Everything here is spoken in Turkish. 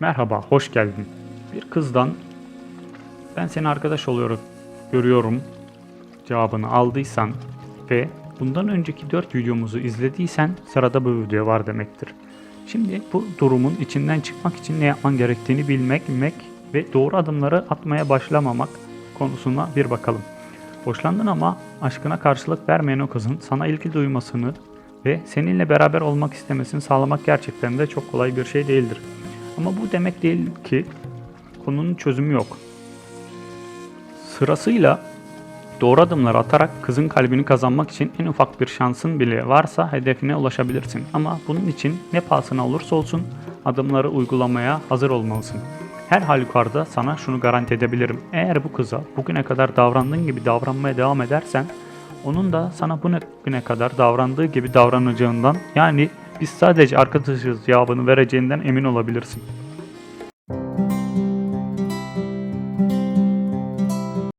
Merhaba, hoş geldin. Bir kızdan ben seni arkadaş oluyorum, görüyorum cevabını aldıysan ve bundan önceki 4 videomuzu izlediysen sırada bu video var demektir. Şimdi bu durumun içinden çıkmak için ne yapman gerektiğini bilmek, bilmek ve doğru adımları atmaya başlamamak konusuna bir bakalım. Hoşlandın ama aşkına karşılık vermeyen o kızın sana ilgi duymasını ve seninle beraber olmak istemesini sağlamak gerçekten de çok kolay bir şey değildir. Ama bu demek değil ki konunun çözümü yok. Sırasıyla doğru adımlar atarak kızın kalbini kazanmak için en ufak bir şansın bile varsa hedefine ulaşabilirsin. Ama bunun için ne pahasına olursa olsun adımları uygulamaya hazır olmalısın. Her halükarda sana şunu garanti edebilirim. Eğer bu kıza bugüne kadar davrandığın gibi davranmaya devam edersen onun da sana bugüne kadar davrandığı gibi davranacağından yani biz sadece arkadaşız cevabını vereceğinden emin olabilirsin.